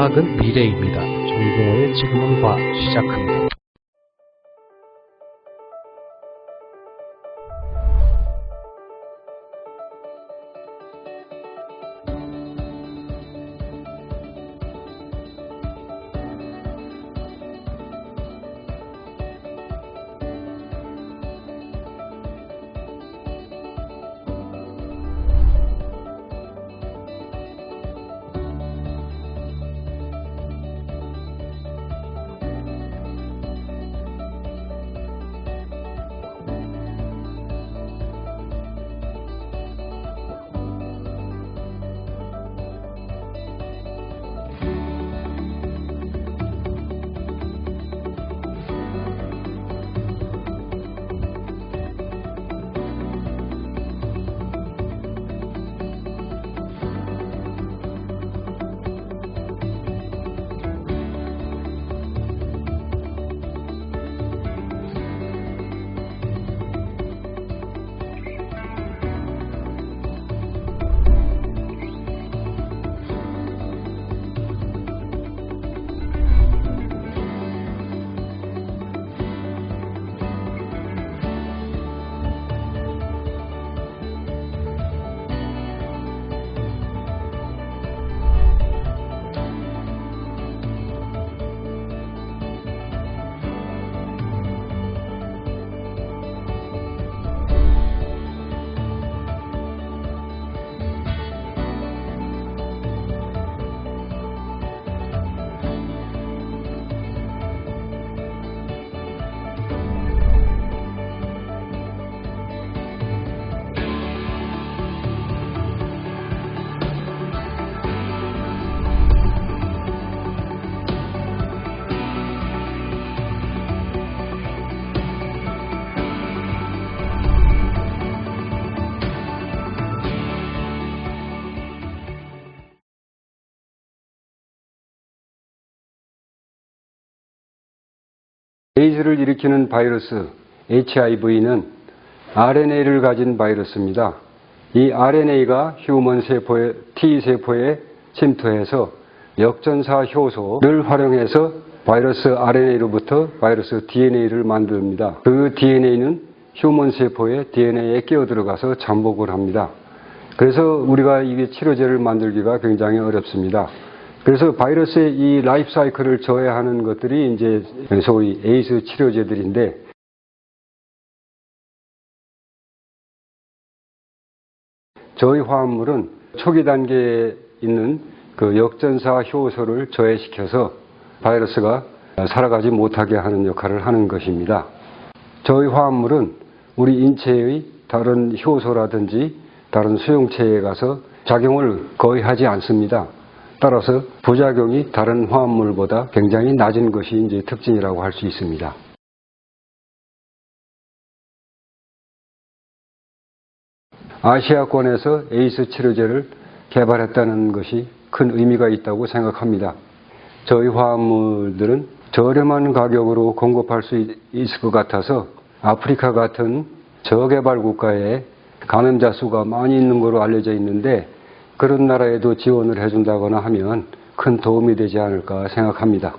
과학은 미래입니다. 정동호의 지금은 봐 시작합니다. 에이즈를 일으키는 바이러스 HIV는 RNA를 가진 바이러스입니다. 이 RNA가 휴먼 세포의 T 세포에 침투해서 역전사 효소를 활용해서 바이러스 RNA로부터 바이러스 DNA를 만듭니다. 그 DNA는 휴먼 세포의 DNA에 끼어 들어가서 잠복을 합니다. 그래서 우리가 이게 치료제를 만들기가 굉장히 어렵습니다. 그래서 바이러스의 이 라이프 사이클을 저해하는 것들이 이제 소위 에이즈 치료제들인데 저희 화합물은 초기 단계에 있는 그 역전사 효소를 저해시켜서 바이러스가 살아가지 못하게 하는 역할을 하는 것입니다. 저희 화합물은 우리 인체의 다른 효소라든지 다른 수용체에 가서 작용을 거의 하지 않습니다. 따라서 부작용이 다른 화합물보다 굉장히 낮은 것이 이제 특징이라고 할 수 있습니다. 아시아권에서 에이스 치료제를 개발했다는 것이 큰 의미가 있다고 생각합니다. 저희 화합물들은 저렴한 가격으로 공급할 수 있- 있을 것 같아서 아프리카 같은 저개발 국가에 감염자 수가 많이 있는 것으로 알려져 있는데 그런 나라에도 지원을 해준다거나 하면 큰 도움이 되지 않을까 생각합니다.